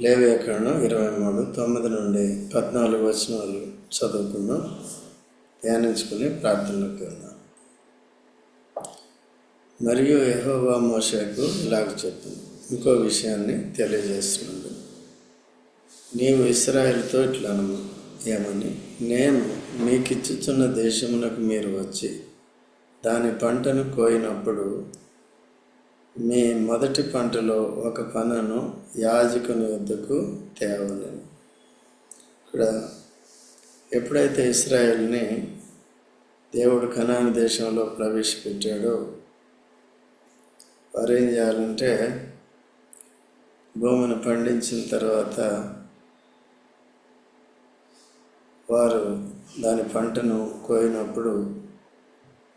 లేవ్యాకరణం ఇరవై మూడు తొమ్మిది నుండి పద్నాలుగు వచనాలు చదువుకున్నాం ధ్యానించుకుని ప్రార్థనలోకి వెళ్దాం. మరియు యెహోవా మోషకు ఇలాగ చెప్పింది ఇంకో విషయాన్ని తెలియజేస్తున్నాడు. నీవు ఇస్రాయేల్తో ఇట్లను ఏమని? నేను మీకిచ్చుచున్న దేశమునకు మీరు వచ్చి దాని పంటను కోయినప్పుడు మీ మొదటి పంటలో ఒక పనను యాజకుని వద్దకు తేవలేను. ఇక్కడ ఎప్పుడైతే ఇస్రాయల్ని దేవుడు కనాన దేశంలో ప్రవేశపెట్టాడో వారు ఏం చేయాలంటే భూమిని పండించిన తర్వాత వారు దాని పంటను కోయినప్పుడు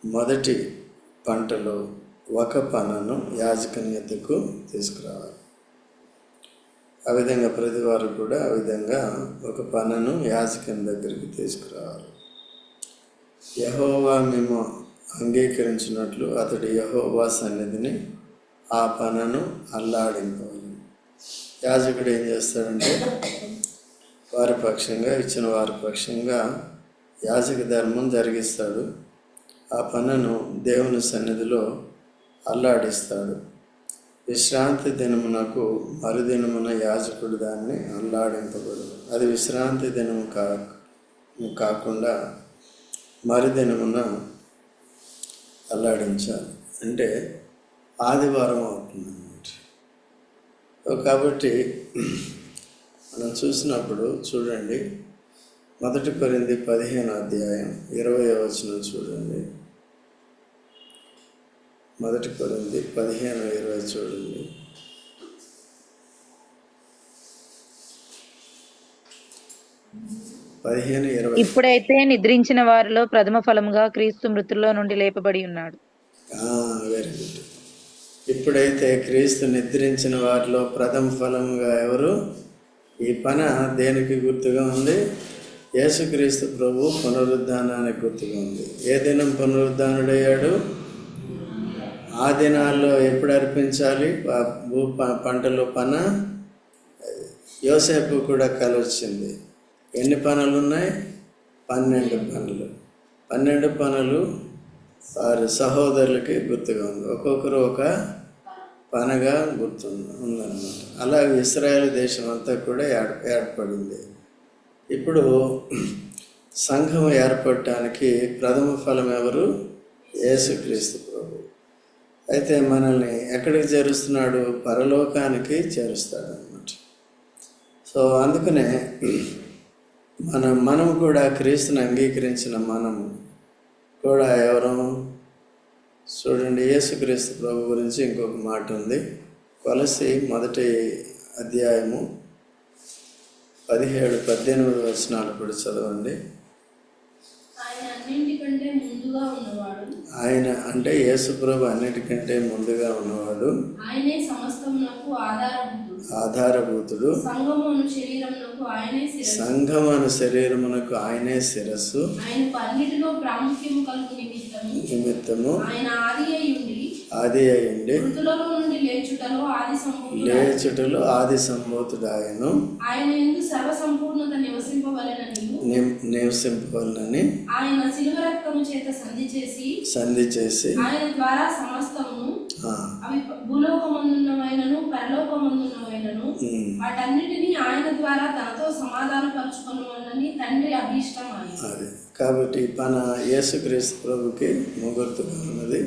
మొదటి పంటలో ఒక పనను యాజకన్యతకు తీసుకురావాలి. ఆ విధంగా ప్రతి వారు కూడా ఆ విధంగా ఒక పనను యాజకం దగ్గరికి తీసుకురావాలి. యహోవా మేము అంగీకరించినట్లు అతడు యహోవా సన్నిధిని ఆ పనను అల్లాడింపాలి యాజకుడు ఏం చేస్తాడంటే వారి పక్షంగా ఇచ్చిన వారి పక్షంగా యాజక ధర్మం జరిగిస్తాడు. ఆ పనును దేవుని సన్నిధిలో అల్లాడిస్తాడు. విశ్రాంతి దినమునకు మరుదినమున యాజకుడు దాన్ని అల్లాడింపబడదు అది విశ్రాంతి దినము కా కాకుండా మరుదినమున అల్లాడించాలి. అంటే ఆదివారం అవుతుందన్నమాట. కాబట్టి మనం చూసినప్పుడు చూడండి. మొదటి కొరింది పదిహేను అధ్యాయం ఇరవై వచనం చూడండి. మొదటి కొరింది పదిహేను ఇరవై చూడండి. పదిహేను ఇరవై. ఇప్పుడైతే నిద్రించిన వారిలో ప్రథమ ఫలముగా క్రీస్తు మృతుల్లో నుండి లేపబడి ఉన్నాడు. వెరీ గుడ్ ఇప్పుడైతే క్రీస్తు నిద్రించిన వారిలో ప్రథమ ఫలముగా ఎవరు? ఈ పన దేనికి గుర్తుగా ఉంది? యేసుక్రీస్తు ప్రభు పునరుద్ధానానికి గుర్తుగా ఉంది. ఏ దినం పునరుద్ధానుడయ్యాడు? ఆ దినాల్లో ఎప్పుడు అర్పించాలి? భూ ప- పన? యోసేపు కూడా కలిసింది ఎన్ని పనులు ఉన్నాయి? పన్నెండు పనులు. పన్నెండు పనులు వారి సహోదరులకి గుర్తుగా ఉంది. ఒక్కొక్కరు ఒక పనగా గుర్తు ఉందన్నమాట. అలాగే ఇస్రాయేల్ దేశం అంతా కూడా ఏర్ ఏర్పడింది. ఇప్పుడు సంఘం ఏర్పడటానికి ప్రథమ ఫలం ఎవరు? యేసుక్రీస్తు ప్రభు. అయితే మనల్ని ఎక్కడికి చేరుస్తున్నాడు? పరలోకానికి చేరుస్తాడు అనమాట సో అందుకనే మన మనం కూడా క్రీస్తుని అంగీకరించిన మనం కూడా ఎవరు? చూడండి యేసుక్రీస్తు ప్రభు గురించి ఇంకొక మాట ఉంది. కొలసి మొదటి అధ్యాయము పదిహేడు పద్దెనిమిది వచనాలు కూడా చదవండి. ఆయన అన్నింటికంటే ముందుగా ఉన్నవాడు. ఆయన అంటే యేసుప్రభు అన్నిటికంటే ముందుగా ఉన్నవాడు. ఆయనే సమస్తమునకు ఆధారభూతుడు. సంగమును శరీరమునకు ఆయనే శిరస్సు. సంఘమను శరీరమునకు ఆయనే శిరస్సు. కలుగు నిమిత్తము. నిమిత్తము. ఆయన ఆది అయి ఉండి ఆది అయిండి మృతులలో నుండి లేచుటలో ఆది సంభూతుడు ఆయను ఆయన ఎందు సర్వ సంపూర్ణత నివసింపవలెనని నివసింపవలనని. ఆయన శిలువ రక్తము చేత సంధి చేసి. సంధి చేసి. ఆయన ద్వారా సమస్తమును ఆ, అవి భూలోకమందున్నవైనను పరలోకమందున్నవైనను. వాటన్నిటినీ ఆయన ద్వారా తనతో సమాధానపరచుకొనమని తండ్రి అభీష్టం అది. కాబట్టి పన యేసుక్రీస్తు ప్రభుకి ముగుర్తుగా ఉన్నది.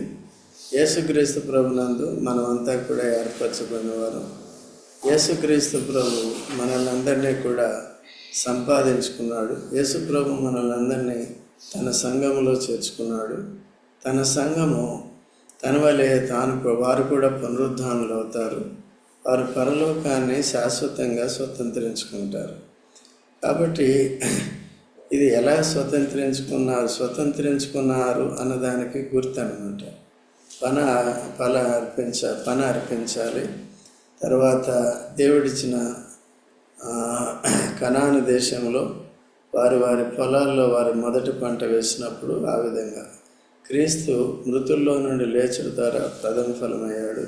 యేసుక్రీస్తు ప్రభునందు మనమంతా కూడా ఏర్పరచబడిన వారు. యేసుక్రీస్తు ప్రభు మనల్ని అందరినీ కూడా సంపాదించుకున్నాడు. యేసు ప్రభు మనల్ని అందరినీ తన సంఘంలో చేర్చుకున్నాడు. తన సంఘము తన వలె తాను వారు కూడా పునరుద్ధానులు అవుతారు. వారు పరలోకాన్ని శాశ్వతంగా స్వతంత్రించుకుంటారు. కాబట్టి ఇది ఎలా స్వతంత్రించుకున్నారు స్వతంత్రించుకున్నారు అన్నదానికి గుర్తు అనమాట పన ఫల అర్పించ పన అర్పించాలి. తర్వాత దేవుడిచ్చిన కణాను దేశంలో వారి వారి పొలాల్లో వారి మొదటి పంట వేసినప్పుడు ఆ విధంగా. క్రీస్తు మృతుల్లో నుండి లేచడం ద్వారా ప్రథమ ఫలమయ్యాడు.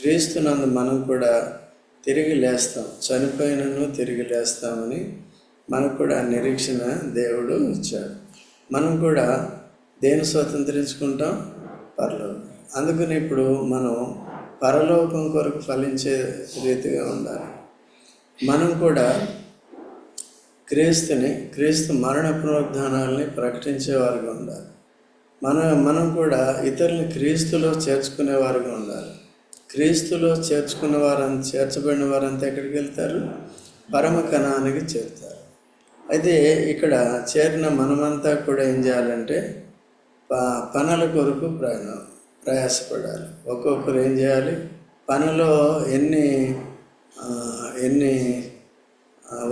క్రీస్తునందు మనం కూడా తిరిగి లేస్తాం. చనిపోయినను తిరిగి లేస్తామని మనకు కూడా ఆ నిరీక్షణ దేవుడు ఇచ్చాడు. మనం కూడా దేని స్వతంత్రించుకుంటాం? పర్లేదు అందుకని ఇప్పుడు మనం పరలోకం కొరకు ఫలించే రీతిగా ఉండాలి. మనం కూడా క్రీస్తుని క్రీస్తు మరణ పునరుద్ధానాల్ని ప్రకటించేవారుగా ఉండాలి. మన మనం కూడా ఇతరులని క్రీస్తులో చేర్చుకునేవారుగా ఉండాలి. క్రీస్తులో చేర్చుకున్న వారంతా చేర్చబడిన వారంతా ఎక్కడికి వెళ్తారు? పరమ కణానికి చేరుతారు. అయితే ఇక్కడ చేరిన మనమంతా కూడా ఏం చేయాలంటే పనుల కొరకు ప్రయాణం. ప్రయాసపడాలి. ఒక్కొక్కరు ఏం చేయాలి? పనిలో ఎన్ని ఎన్ని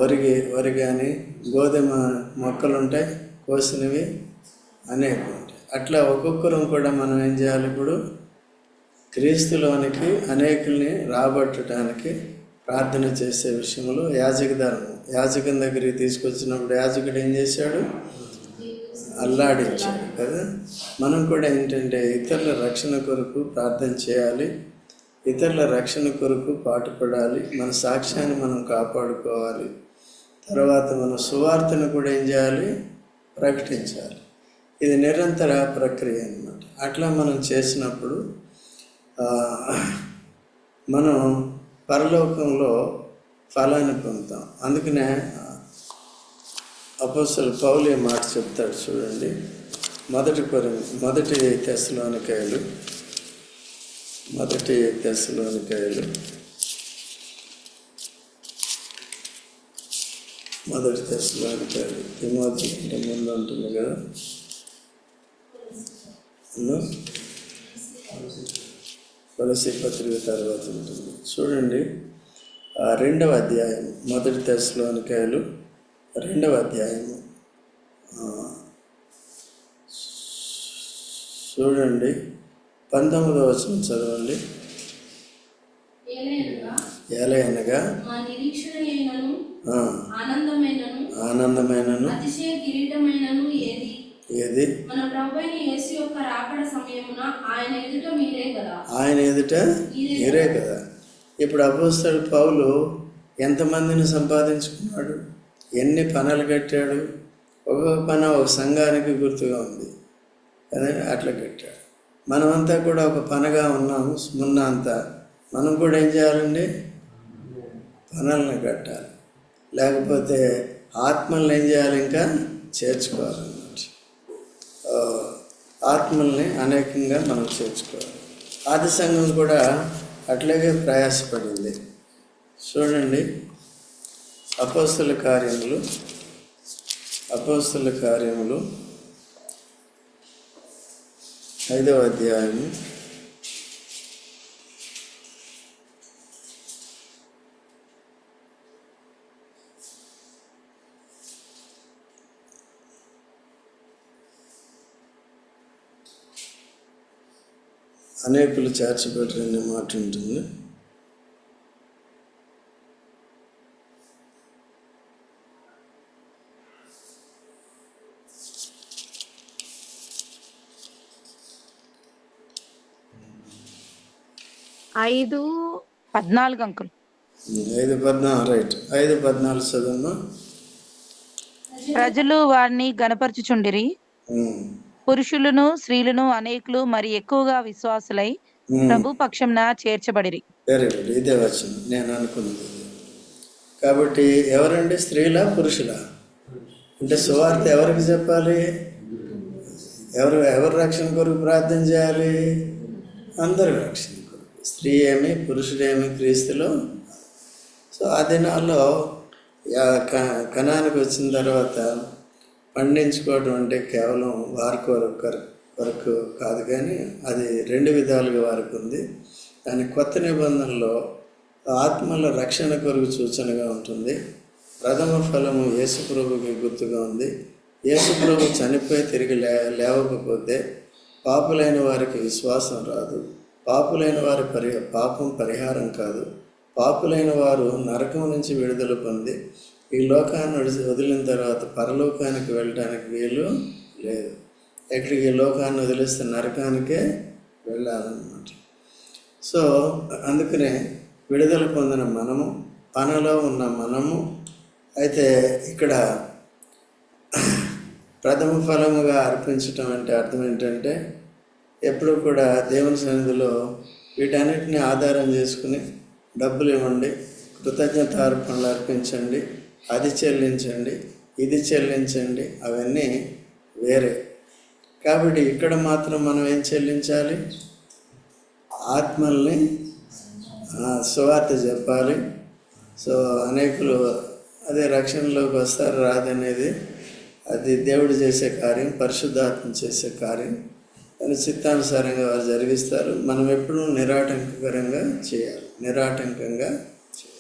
వరిగి వరి కానీ గోధుమ మొక్కలు ఉంటాయి కోసినవి అనేక ఉంటాయి అట్లా ఒక్కొక్కరం కూడా మనం ఏం చేయాలి ఇప్పుడు? క్రీస్తులోనికి అనేకుల్ని రాబట్టడానికి ప్రార్థన చేసే విషయంలో యాజక ధర్మం యాజకం దగ్గరికి తీసుకొచ్చినప్పుడు యాజకుడు ఏం చేశాడు? అల్లాడించాడు కదా? మనం కూడా ఏంటంటే ఇతరుల రక్షణ కొరకు ప్రార్థన చేయాలి ఇతరుల రక్షణ కొరకు పాటుపడాలి మన సాక్ష్యాన్ని మనం కాపాడుకోవాలి. తర్వాత మన సువార్తను కూడా ఏం చేయాలి? ప్రకటించాలి. ఇది నిరంతర ప్రక్రియ అన్నమాట. అట్లా మనం చేసినప్పుడు మనం పరలోకంలో ఫలాన్ని పొందుతాం. అందుకనే అపోసలు పౌలే మాట చెప్తాడు చూడండి. మొదటి కొరి మొదటి తెశలోనికాయలు మొదటి తెశలోనికాయలు మొదటి తెశలోనికాయలు తిమోతి అంటే ముందు ఉంటుంది కదా. తులసి పత్రిక తర్వాత ఉంటుంది. చూడండి. ఆ రెండవ అధ్యాయం మొదటి దశలోనికాయలు రెండవ అధ్యాయము. చూడండి. పంతొమ్మిదవ వచనం చదవండి. ఆ, ఆనందమైనను ఏది? ఏది? మన ప్రభువైన యేసు యొక్క రాకడ సమయమున ఆయన ఎదుట మీరే కదా? ఆయన ఎదుట మీరే కదా? ఇప్పుడు అపోస్తాడు పౌలు ఎంతమందిని సంపాదించుకున్నాడు? ఎన్ని పనులు కట్టాడు? ఒక్కొక్క పని ఒక సంఘానికి గుర్తుగా ఉంది. కదండి అట్లా కట్టాడు. మనమంతా కూడా ఒక పనగా ఉన్నాము మొన్న అంతా. మనం కూడా ఏం చేయాలండి? పనులను కట్టాలి. లేకపోతే ఆత్మల్ని ఏం చేయాలి ఇంకా? చేర్చుకోవాలన్నమాట. ఆత్మల్ని అనేకంగా మనం చేర్చుకోవాలి. ఆది సంఘం కూడా అట్లాగే ప్రయాసపడింది. చూడండి అపోస్తుల కార్యములు అపోస్తుల కార్యములు ఐదవ అధ్యాయము. అనేకులు చేర్చబెట్టరనే మాట ఉంటుంది. ఐదు పద్నాలుగు అంకుల్. ఐదు పద్నాలుగు రైట్. ఐదు పద్నాలుగు చదవమ్మా. ప్రజలు వారిని గనపరచుచుండిరి. పురుషులను స్త్రీలను అనేకులు మరి ఎక్కువగా విశ్వాసులై ప్రభు పక్షంన చేర్చబడిరి. వెరీ గుడ్ ఇదే వచ్చింది నేను అనుకున్నది. కాబట్టి ఎవరండి? స్త్రీలా పురుషులా? అంటే సువార్త ఎవరికి చెప్పాలి? ఎవరు ఎవరు రక్షణ కొరకు ప్రార్థన చేయాలి? అందరు రక్షణ. స్త్రీ ఏమి పురుషుడేమి క్రీస్తులో. సో ఆ దినాల్లో యా- కణానికి వచ్చిన తర్వాత పండించుకోవడం అంటే కేవలం వారికి వరకు వరకు కాదు కానీ అది రెండు విధాలుగా వారికి ఉంది దాని కొత్త నిబంధనలో ఆత్మల రక్షణ కొరకు సూచనగా ఉంటుంది. ప్రథమ ఫలము యేసుప్రభుకి గుర్తుగా ఉంది. యేసుప్రభు చనిపోయి తిరిగి లే లేవకపోతే పాపులైన వారికి విశ్వాసం రాదు. పాపులైన వారి పరి పాపం పరిహారం కాదు. పాపులైన వారు నరకం నుంచి విడుదల పొంది ఈ లోకాన్ని విడిచి వదిలిన తర్వాత పరలోకానికి వెళ్ళడానికి వీలు లేదు. ఎక్కడికి ఈ లోకాన్ని వదిలేస్తే నరకానికే వెళ్ళాలన్నమాట. సో అందుకనే విడుదల పొందిన మనము పనలో ఉన్న మనము అయితే ఇక్కడ ప్రథమ ఫలముగా అర్పించటం అంటే అర్థం ఏంటంటే ఎప్పుడూ కూడా దేవుని సన్నిధిలో వీటన్నిటిని ఆధారం చేసుకుని డబ్బులు ఇవ్వండి కృతజ్ఞత అర్పణలు అర్పించండి అది చెల్లించండి ఇది చెల్లించండి అవన్నీ వేరే. కాబట్టి ఇక్కడ మాత్రం మనం ఏం చెల్లించాలి? ఆత్మల్ని సువార్త చెప్పాలి. సో అనేకులు అదే రక్షణలోకి వస్తారు రాదనేది అది దేవుడు చేసే కార్యం పరిశుద్ధాత్మ చేసే కార్యం. అని చిత్తానుసారంగా వారు జరిగిస్తారు. మనం ఎప్పుడూ నిరాటంకకరంగా చేయాలి. నిరాటంకంగా చేయాలి.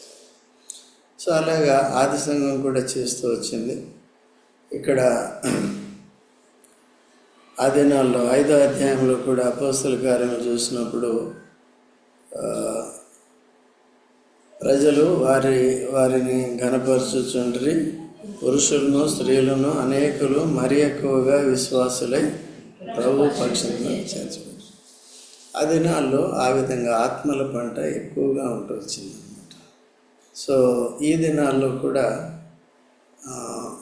సో అలాగా ఆది సంఘం కూడా చేస్తూ వచ్చింది. ఇక్కడ ఆ దినాల్లో ఐదో అధ్యాయంలో కూడా అపోస్తుల కార్యం చూసినప్పుడు ప్రజలు వారి వారిని ఘనపరచుచుండ్రి. పురుషులను స్త్రీలను అనేకులు మరి ఎక్కువగా విశ్వాసులై ప్రభు పక్షంగా చేర్చబడి ఆ దినాల్లో ఆ విధంగా ఆత్మల పంట ఎక్కువగా ఉంటూ సో ఈ దినాల్లో కూడా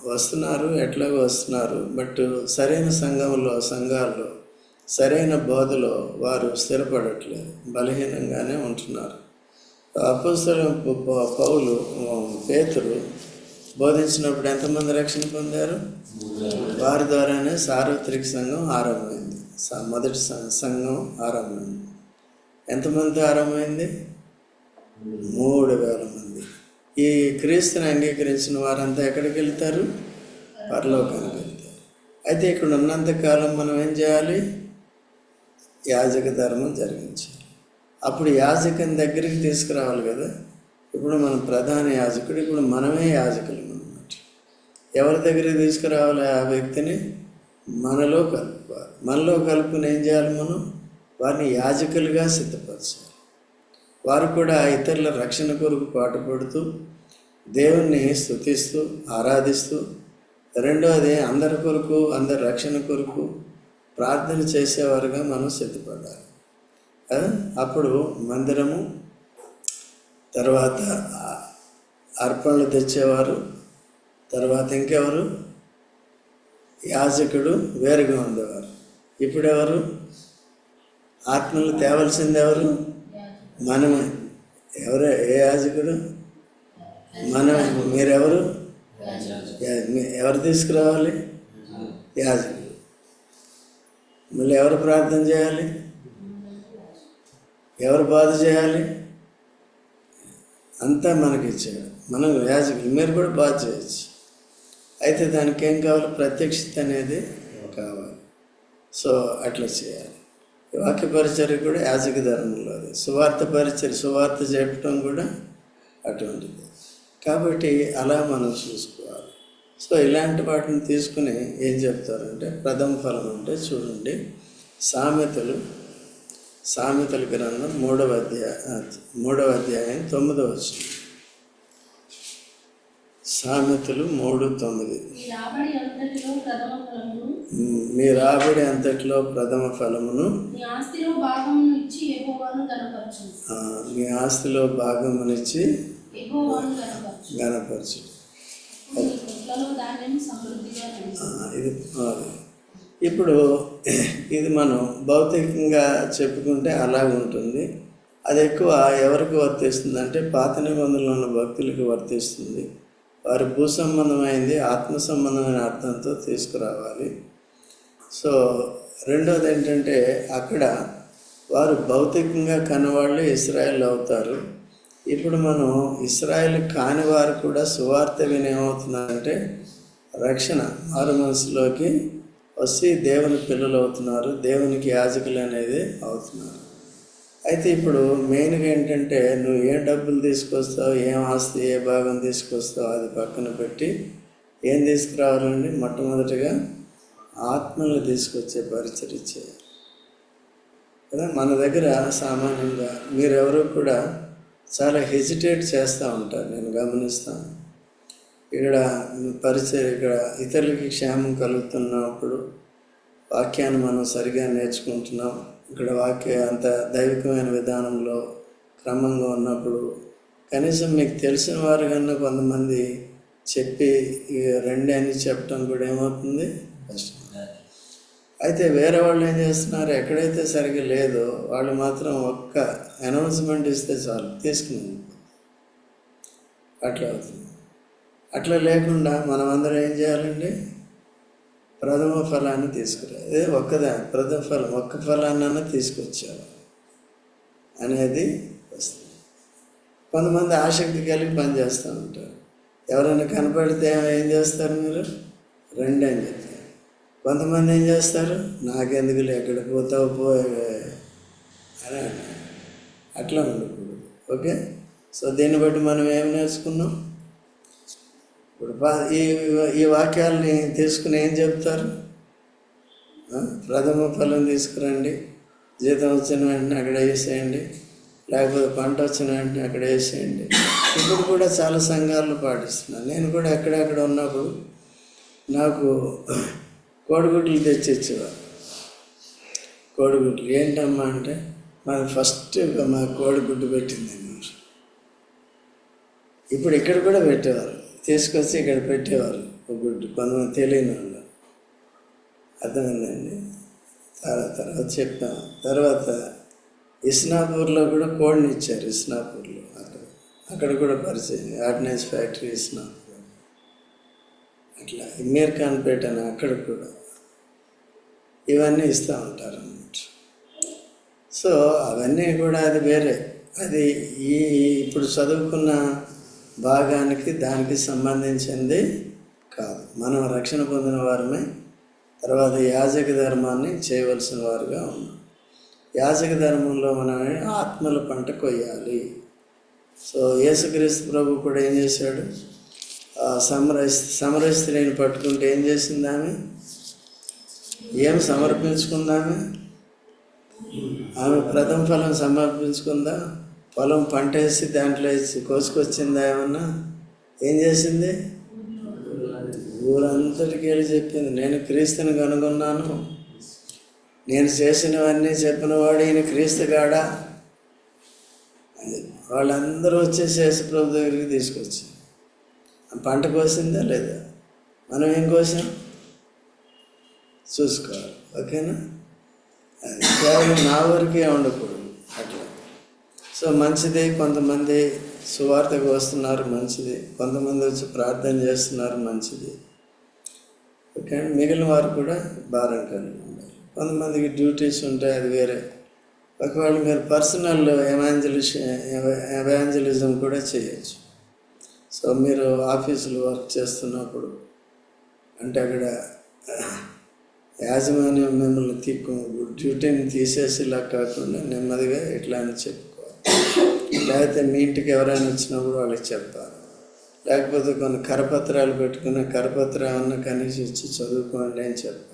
వస్తున్నారు ఎట్లాగో వస్తున్నారు బట్ సరైన సంఘంలో సంఘాల్లో సరైన బోధలో వారు స్థిరపడట్లేదు బలహీనంగానే ఉంటున్నారు. అపసరం పౌలు పేతురు బోధించినప్పుడు ఎంతమంది రక్షణ పొందారు? వారి ద్వారానే సార్వత్రిక సంఘం ఆరంభమైంది. మొదటి సంఘం ఆరంభమైంది. ఎంతమంది ఆరంభమైంది? మూడు వేల మంది. ఈ క్రీస్తుని అంగీకరించిన వారంతా ఎక్కడికి వెళ్తారు? పరలోకానికి వెళ్తారు. అయితే ఇక్కడ ఉన్నంతకాలం మనం ఏం చేయాలి? యాజక ధర్మం జరిగించాలి. అప్పుడు యాజకం దగ్గరికి తీసుకురావాలి కదా. ఇప్పుడు మన ప్రధాన యాజకుడు ఇప్పుడు మనమే యాజకులు అన్నమాట. ఎవరి దగ్గర తీసుకురావాలి ఆ వ్యక్తిని? మనలో కలుపుకోవాలి. మనలో కలుపుకుని ఏం చేయాలి మనం? వారిని యాజకులుగా సిద్ధపరచాలి. వారు కూడా ఇతరుల రక్షణ కొరకు పాటుపడుతూ దేవుణ్ణి స్తుతిస్తూ ఆరాధిస్తూ రెండవది అందరి కొరకు అందరి రక్షణ కొరకు ప్రార్థన చేసేవారుగా మనం సిద్ధపడాలి. అప్పుడు మందిరము తర్వాత అర్పణలు తెచ్చేవారు తర్వాత ఇంకెవరు? యాజకుడు వేరుగా ఉండేవారు. ఇప్పుడు ఎవరు ఆత్మలు తేవలసింది ఎవరు మనమే. ఎవరే? ఏ యాజకుడు? మనమే. మీరెవరు? ఎవరు తీసుకురావాలి? యాజకుడు. మళ్ళీ ఎవరు ప్రార్థన చేయాలి? ఎవరు బాధ చేయాలి? అంతా మనకి ఇచ్చాడు మనం యాజకులు మీరు కూడా బాధ చేయొచ్చు. అయితే దానికి ఏం కావాలి? ప్రత్యక్షత అనేది కావాలి. సో అట్లా చేయాలి. వాక్య పరిచర్య కూడా యాజక ధర్మంలో అది. సువార్త పరిచర్య సువార్త చెప్పడం కూడా అటువంటిది. కాబట్టి అలా మనం చూసుకోవాలి. సో ఇలాంటి వాటిని తీసుకుని ఏం చెప్తారంటే ప్రథమ ఫలం అంటే చూడండి సామెతలు సామెతల గ్రంథం మూడవ అధ్యాయ మూడవ అధ్యాయం తొమ్మిదవ వచ్చింది సామెతలు మూడు తొమ్మిది. ఈ రాబడి అంతటిలో ప్రథమ ఫలమును మ్, రాబడి అంతట్లో ప్రథమ ఫలమును మీ ఆస్తిలో భాగమునిచ్చి గణపరచు ఇది ఇప్పుడు ఇది మనం భౌతికంగా చెప్పుకుంటే అలా ఉంటుంది. అది ఎక్కువ ఎవరికి వర్తిస్తుంది అంటే పాత నిబంధనలు ఉన్న భక్తులకి వర్తిస్తుంది. వారి భూ సంబంధమైంది ఆత్మ సంబంధమైన అర్థంతో తీసుకురావాలి. సో రెండోది ఏంటంటే అక్కడ వారు భౌతికంగా కనవాళ్ళు ఇస్రాయల్ అవుతారు. ఇప్పుడు మనం ఇస్రాయల్ కాని వారు కూడా సువార్త వినేమవుతున్నారంటే రక్షణ. మారు మనసులోకి వచ్చి దేవుని పిల్లలు అవుతున్నారు. దేవునికి యాజకులు అనేది అవుతున్నారు. అయితే ఇప్పుడు మెయిన్గా ఏంటంటే నువ్వు ఏ డబ్బులు తీసుకొస్తావు ఏం ఆస్తి ఏ భాగం తీసుకొస్తావు అది పక్కన పెట్టి ఏం తీసుకురావాలండి? మొట్టమొదటిగా ఆత్మల్ని తీసుకొచ్చే పరిచయం చేయాలి. కదా? మన దగ్గర సామాన్యంగా మీరెవరు కూడా చాలా హెజిటేట్ చేస్తూ ఉంటారు. నేను గమనిస్తాను. ఇక్కడ పరిచయం ఇక్కడ ఇతరులకి క్షేమం కలుగుతున్నప్పుడు వాక్యాన్ని మనం సరిగా నేర్చుకుంటున్నాం. ఇక్కడ వాక్య అంత దైవికమైన విధానంలో క్రమంగా ఉన్నప్పుడు కనీసం మీకు తెలిసిన వారు కన్నా కొంతమంది చెప్పి రెండే రండి అని చెప్పడం కూడా ఏమవుతుంది? కష్టం. అయితే వేరే వాళ్ళు ఏం చేస్తున్నారు? ఎక్కడైతే సరిగ్గా లేదో వాళ్ళు మాత్రం ఒక్క అనౌన్స్మెంట్ ఇస్తే చాలు. తీసుకుని అట్లా అవుతుంది. అట్లా లేకుండా మనం అందరం ఏం చేయాలండి? ప్రథమ ఫలాన్ని తీసుకురా అదే ఒక్కదా ప్రథమ ఫలం ఒక్క ఫలాన్నైనా తీసుకొచ్చాము అనేది వస్తుంది. కొంతమంది ఆసక్తి కలిగి పనిచేస్తూ ఉంటారు. ఎవరైనా కనపడితే ఏం చేస్తారు మీరు? రండి అని చెప్తారు. కొంతమంది ఏం చేస్తారు? నాకెందుకులే ఎక్కడ పోతావు పో అని అట్లా ఉండకూడదు. ఓకే? సో దీన్ని బట్టి మనం ఏం నేర్చుకున్నాం? ఇప్పుడు ఈ ఈ వాక్యాలని తీసుకుని ఏం చెప్తారు? ప్రథమ ఫలం తీసుకురండి. జీతం వచ్చిన వెంటనే అక్కడ వేసేయండి. లేకపోతే పంట వచ్చిన వెంటనే అక్కడ వేసేయండి. ఇప్పుడు కూడా చాలా సంఘాలను పాటిస్తున్నాను నేను కూడా ఎక్కడెక్కడ ఉన్నప్పుడు నాకు కోడిగుడ్లు తెచ్చిచ్చేవారు కోడిగుడ్లు ఏంటమ్మా అంటే మాది ఫస్ట్ మా కోడిగుడ్డు పెట్టింది ఇప్పుడు ఇక్కడ కూడా పెట్టేవారు. తీసుకొచ్చి ఇక్కడ పెట్టేవారు ఒక గుడ్డు కొంతమంది తెలియని వాళ్ళు. అర్థమైందండి? తర్వాత తర్వాత చెప్పాం తర్వాత ఇస్నాపూర్లో కూడా కోడిని ఇచ్చారు ఇస్నాపూర్లో. అక్కడ అక్కడ కూడా పరిచయం. Ordnance factory Isnapur. అట్లా ఇమీర్ ఖాన్పేట అని అక్కడ కూడా. ఇవన్నీ ఇస్తూ ఉంటారు అన్నమాట సో అవన్నీ కూడా అది వేరే. అది ఈ ఇప్పుడు చదువుకున్న భాగానికి దానికి సంబంధించింది కాదు. మనం రక్షణ పొందిన వారమే తర్వాత యాజక ధర్మాన్ని చేయవలసిన వారుగా ఉన్నాం. యాజక ధర్మంలో మనం ఆత్మల పంట కొయ్యాలి. సో యేసుక్రీస్తు ప్రభు కూడా ఏం చేశాడు? సమర సమర స్త్రీని పట్టుకుంటే ఏం చేసింది ఆమె? ఏం సమర్పించుకుందామె ఆమె ప్రథమ ఫలం సమర్పించుకుందా? పొలం పంట వేసి దాంట్లో వేసి కోసుకొచ్చిందా ఏమన్నా? ఏం చేసింది? ఊరంతటికి వెళ్ళి చెప్పింది నేను క్రీస్తుని కనుగొన్నాను. నేను చేసినవన్నీ చెప్పిన వాడు ఈయన క్రీస్తు కాడా? వాళ్ళందరూ వచ్చేసి యేసుప్రభు దగ్గరికి తీసుకొచ్చి పంట కోసిందా లేదా? మనం ఏం కోసాం? చూసుకోవాలి ఓకేనా? అది కేవలం నా వరకే ఉండకూడదు సో మంచిది కొంతమంది సువార్తకు వస్తున్నారు మంచిది. కొంతమంది వచ్చి ప్రార్థన చేస్తున్నారు మంచిది. ఓకే మిగిలిన వారు కూడా భారం కలిగి ఉండాలి. కొంతమందికి డ్యూటీస్ ఉంటాయి అది వేరే. ఒకవేళ మీరు పర్సనల్ ఎవాంజలిష ఎవాంజలిజం కూడా చేయొచ్చు. సో మీరు ఆఫీసులు వర్క్ చేస్తున్నప్పుడు అంటే అక్కడ యాజమాన్యం మిమ్మల్ని తీ డ్యూటీని తీసేసేలా కాకుండా నెమ్మదిగా ఇట్లా అని చెప్పి లేకపోతే మీ ఇంటికి ఎవరైనా వచ్చినప్పుడు వాళ్ళకి చెప్పాలి లేకపోతే కొన్ని కరపత్రాలు పెట్టుకున్న కరపత్రం ఏమన్నా కనీసం ఇచ్చి చదువుకోండి అని చెప్పాలి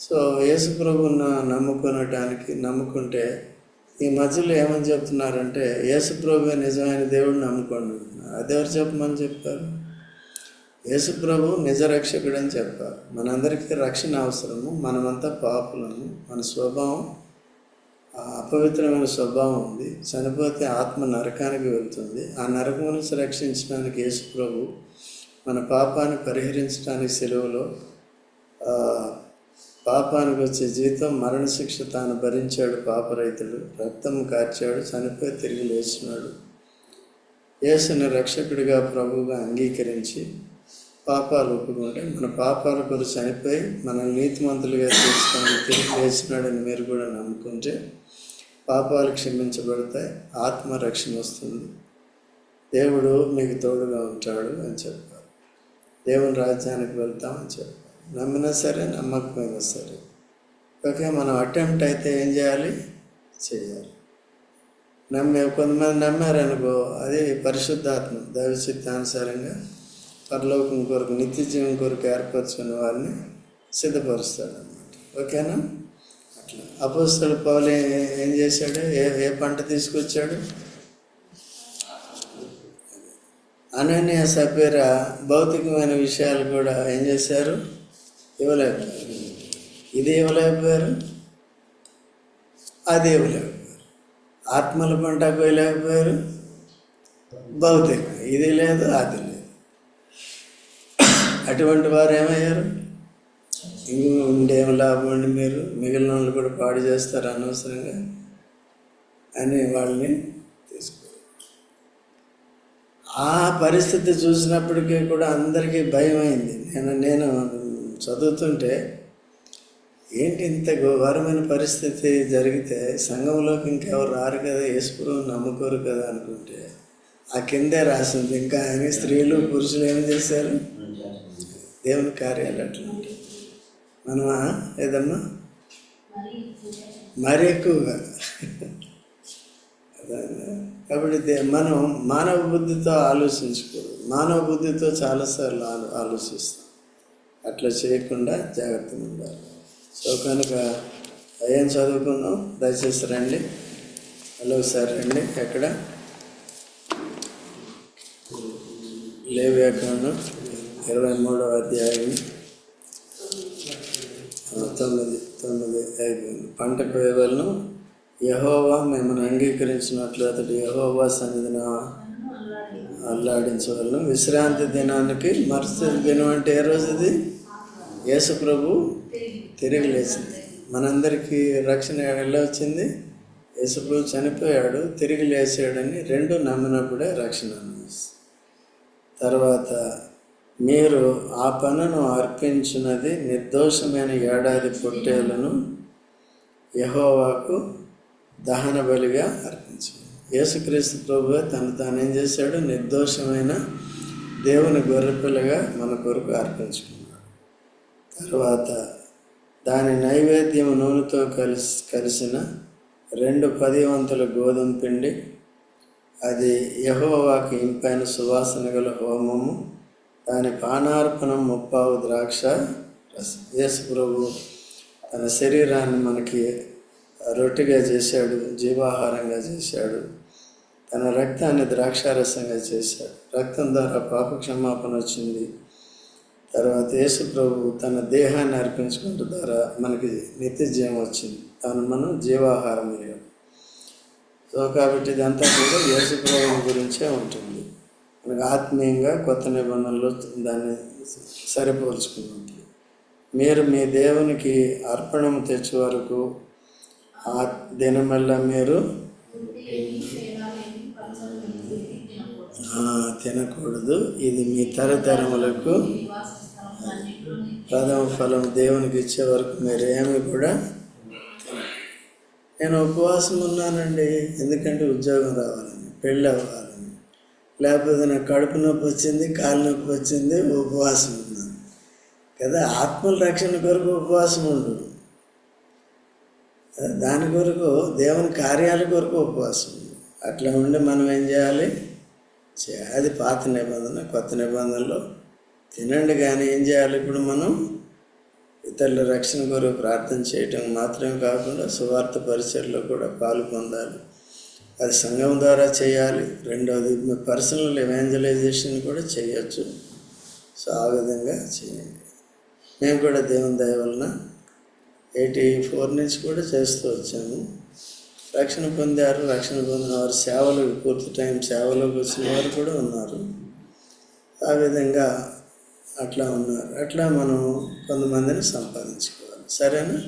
సో యేసుప్రభున్న నమ్ముకునటానికి నమ్ముకుంటే ఈ మధ్యలో ఏమని చెప్తున్నారంటే యేసుప్రభు నిజమైన దేవుడిని నమ్ముకోండి అంటున్నారు. చెప్పమని చెప్పారు యేసుప్రభు నిజ రక్షకుడు అని చెప్పారు. మనందరికీ రక్షణ అవసరము మనమంతా పాపులము మన స్వభావం అపవిత్రమైన స్వభావం ఉంది. చనిపోతే ఆత్మ నరకానికి వెళ్తుంది. ఆ నరకం నుంచి రక్షించడానికి యేసుప్రభు మన పాపాన్ని పరిహరించడానికి సెలవులో పాపానికి వచ్చే జీతం మరణశిక్ష తాను భరించాడు పాపరైతుడు రక్తం కార్చాడు చనిపోయి తిరిగి లేచినాడు. యేసుని రక్షకుడిగా ప్రభువుగా అంగీకరించి పాపాలు ఒప్పుకుంటే మన పాపాల కొరకు చనిపోయి మనల్ని నీతిమంతులుగా తీసుకొని తిరిగి లేచినాడని మీరు కూడా నమ్ముకుంటే పాపాలు క్షమించబడతాయి ఆత్మ రక్షణ వస్తుంది. దేవుడు మీకు తోడుగా ఉంటాడు అని చెప్పారు. దేవుని రాజ్యానికి వెళ్తామని చెప్పారు. నమ్మినా సరే నమ్మకపోయినా సరే. ఓకే మనం అటెంప్ట్ అయితే ఏం చేయాలి? చేయాలి. నమ్మే కొంతమంది నమ్మారనుకో అది పరిశుద్ధాత్మ దైవ చిత్తానుసారంగా పరలోకం కొరకు నిత్య జీవం కొరకు ఏర్పరచుకున్న వారిని సిద్ధపరుస్తాడు అనమాట ఓకేనా? అపోస్తలు పౌలు ఏం చేశాడు? ఏ ఏ పంట తీసుకొచ్చాడు? అనన్య సపేర భౌతికమైన విషయాలు కూడా ఏం చేశారు? ఇవ్వలేకపోయారు. ఇది ఇవ్వలేకపోయారు? అది ఇవ్వలేకపోయారు. ఆత్మల పంట కోయలేకపోయారు భౌతిక ఇది లేదు అది లేదు. అటువంటి వారు ఏమయ్యారు? ఇంక ఉండేం లాభం అండి మీరు మిగిలిన వాళ్ళు కూడా పాడు చేస్తారు అనవసరంగా అని వాళ్ళని తీసుకో ఆ పరిస్థితి చూసినప్పటికీ కూడా అందరికీ భయం అయింది నేను నేను చదువుతుంటే ఏంటి ఇంత ఘోరమైన పరిస్థితి జరిగితే సంఘంలోకి ఇంకెవరు రారు కదా యేసుపురం నమ్ముకోరు కదా అనుకుంటే ఆ కిందే రాసింది. ఇంకా ఆయన స్త్రీలు పురుషులు ఏం చేశారు? దేవుని కార్యాలు అట్లా ఉంటాయి మనమా? ఏదమ్మా? మరి ఎక్కువగా. కాబట్టి మనం మానవ బుద్ధితో ఆలోచించకూడదు. మానవ బుద్ధితో చాలాసార్లు ఆలో ఆలోచిస్తాం. అట్లా చేయకుండా జాగ్రత్తగా ఉండాలి. సో కనుక ఏం చదువుకున్నాం దయచేసి రండి. హలో ఒకసారి రండి. ఎక్కడ? లేవ్యాకాండం ఇరవై మూడవ అధ్యాయం. తొమ్మిది తొమ్మిది ఐదు. పంట కోయవలను యహోవా మిమ్మల్ని అంగీకరించినట్లు అతడు యహోవా సన్నిధిన అల్లాడించవలను. విశ్రాంతి దినానికి మరుసటి దినం అంటే ఏ రోజు ఇది యేసు ప్రభు తిరిగి లేచింది. మనందరికీ రక్షణ ఎలా వచ్చింది? యేసు ప్రభు చనిపోయాడు తిరిగి లేచాడని రెండు నమ్మినప్పుడే రక్షణ తర్వాత మీరు ఆ పనును అర్పించినది నిర్దోషమైన ఏడాది పొట్టేలను యహోవాకు దహన బలిగా అర్పించాడు యేసుక్రీస్తు ప్రభు తను తాను ఏం చేశాడు? నిర్దోషమైన దేవుని గొర్రెపిల్లగా మన కొరకు అర్పించుకున్నాడు. తర్వాత దాని నైవేద్యం నూనెతో కలిసి కలిసిన రెండు పది వంతుల గోధుమ పిండి అది యహోవాకి ఇంపైన సువాసన గల హోమము దాని పానార్పణం ముప్పావు ద్రాక్ష యేసు ప్రభు తన శరీరాన్ని మనకి రొట్టెగా చేశాడు జీవాహారంగా చేశాడు. తన రక్తాన్ని ద్రాక్షారసంగా చేశాడు. రక్తం ద్వారా పాప క్షమాపణ వచ్చింది. తర్వాత యేసు ప్రభు తన దేహాన్ని అర్పించుకుంటు ద్వారా మనకి నిత్య జీవం వచ్చింది. తను మనం జీవాహారం అయ్యాం సో కాబట్టి ఇదంతా కూడా యేసు ప్రభు గురించే ఉంటుంది. ఆత్మీయంగా కొత్త నిబంధనలు దాన్ని సరిపోల్చుకున్నట్లు మీరు మీ దేవునికి అర్పణం తెచ్చే వరకు ఆ దినమల్లా మీరు తినకూడదు. ఇది మీ తరతరములకు ప్రథమ ఫలం దేవునికి ఇచ్చే వరకు మీరు ఏమి కూడా నేను ఉపవాసం ఉన్నానండి. ఎందుకంటే ఉద్యోగం రావాలని పెళ్ళి అవ్వాలి. లేకపోతే నాకు కడుపు నొప్పి వచ్చింది కాలు నొప్పి వచ్చింది ఉపవాసం ఉన్నాను. కదా ఆత్మల రక్షణ కొరకు ఉపవాసం ఉండు. దాని కొరకు దేవుని కార్యాల కొరకు ఉపవాసం ఉండు. అట్లా ఉండి మనం ఏం చేయాలి. అది పాత నిబంధన కొత్త నిబంధనలో తినండి కానీ ఏం చేయాలి ఇప్పుడు మనం? ఇతరుల రక్షణ కొరకు ప్రార్థన చేయటం మాత్రమే కాకుండా సువార్త పరిచయలో కూడా పాలు పొందాలి. అది సంఘం ద్వారా చేయాలి. రెండవది మీ పర్సనల్ ఎవాంజలైజేషన్ కూడా చేయొచ్చు. సో ఆ విధంగా చేయండి. మేము కూడా దేవుని దయ వలన ఎయిటీ ఫోర్ నుంచి కూడా చేస్తూ వచ్చాము. రక్షణ పొందారు రక్షణ పొందిన వారు సేవలు పూర్తి టైం సేవలోకి వచ్చిన వారు కూడా ఉన్నారు. ఆ విధంగా అట్లా ఉన్నారు. అట్లా మనం కొంతమందిని సంపాదించుకోవాలి. సరేనా?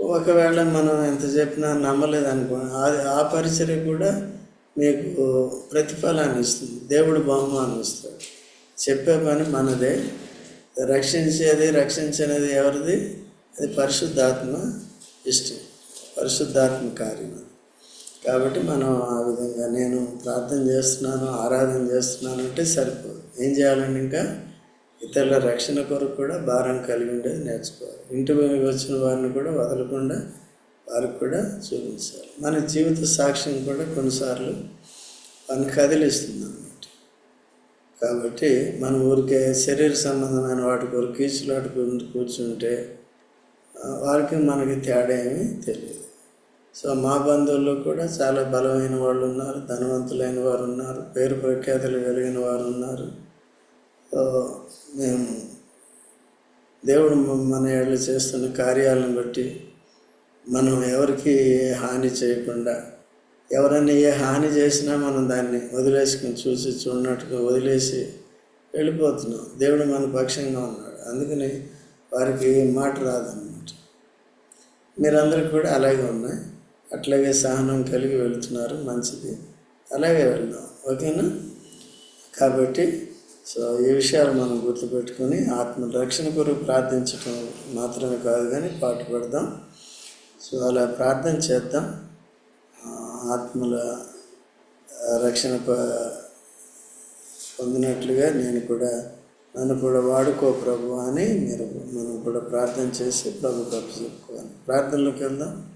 ఒకవేళ మనం ఎంత చెప్పినా నమ్మలేదనుకో అది ఆ పరిచర్య కూడా మీకు ప్రతిఫలాన్ని ఇస్తుంది. దేవుడు బహుమానం ఇస్తాడు. చెప్పే పని మనదే. రక్షించేది రక్షించినది ఎవరిది? అది పరిశుద్ధాత్మ ఇష్టం పరిశుద్ధాత్మ కార్యం. కాబట్టి మనం ఆ విధంగా నేను ప్రార్థన చేస్తున్నాను ఆరాధన చేస్తున్నాను అంటే సరిపోదు. ఏం చేయాలండి ఇంకా? ఇతరుల రక్షణ కొరకు కూడా భారం కలిగి ఉండేది నేర్చుకోవాలి. ఇంటి భూమి వచ్చిన వారిని కూడా వదలకుండా వారికి కూడా చూపించాలి. మన జీవిత సాక్ష్యం కూడా కొన్నిసార్లు వారిని కదిలిస్తుంది అన్నమాట కాబట్టి మన ఊరికే శరీర సంబంధమైన వాటి కొరకు కీచులాట కూర్చుంటే వారికి మనకి తేడా ఏమీ తెలియదు. సో మా బంధువుల్లో కూడా చాలా బలమైన వాళ్ళు ఉన్నారు ధనవంతులైన వారు ఉన్నారు పేరు ప్రఖ్యాతులు కలిగిన వారు ఉన్నారు. మేము దేవుడు మన ఏళ్ళు చేస్తున్న కార్యాలను బట్టి మనం ఎవరికి హాని చేయకుండా ఎవరైనా ఏ హాని చేసినా మనం దాన్ని వదిలేసుకుని చూసి చూడనట్టుగా వదిలేసి వెళ్ళిపోతున్నాం. దేవుడు మన పక్షంగా ఉన్నాడు. అందుకని వారికి ఏ మాట రాదన్నమాట. మీరందరూ కూడా అలాగే ఉన్నాయి. అట్లాగే సహనం కలిగి వెళుతున్నారు. మంచిది. అలాగే వెళ్దాం. ఓకేనా? కాబట్టి సో ఈ విషయాలు మనం గుర్తుపెట్టుకొని ఆత్మ రక్షణ కొరకు ప్రార్థించటం మాత్రమే కాదు కానీ పాటు పడదాం. సో అలా ప్రార్థన చేద్దాం. ఆత్మల రక్షణ ప- పొందినట్లుగా నేను కూడా నన్ను కూడా వాడుకో ప్రభు అని మీరు మనం కూడా ప్రార్థన చేసి ప్రభు కప్పు చెప్పుకోవాలి. ప్రార్థనలోకి వెళ్దాం.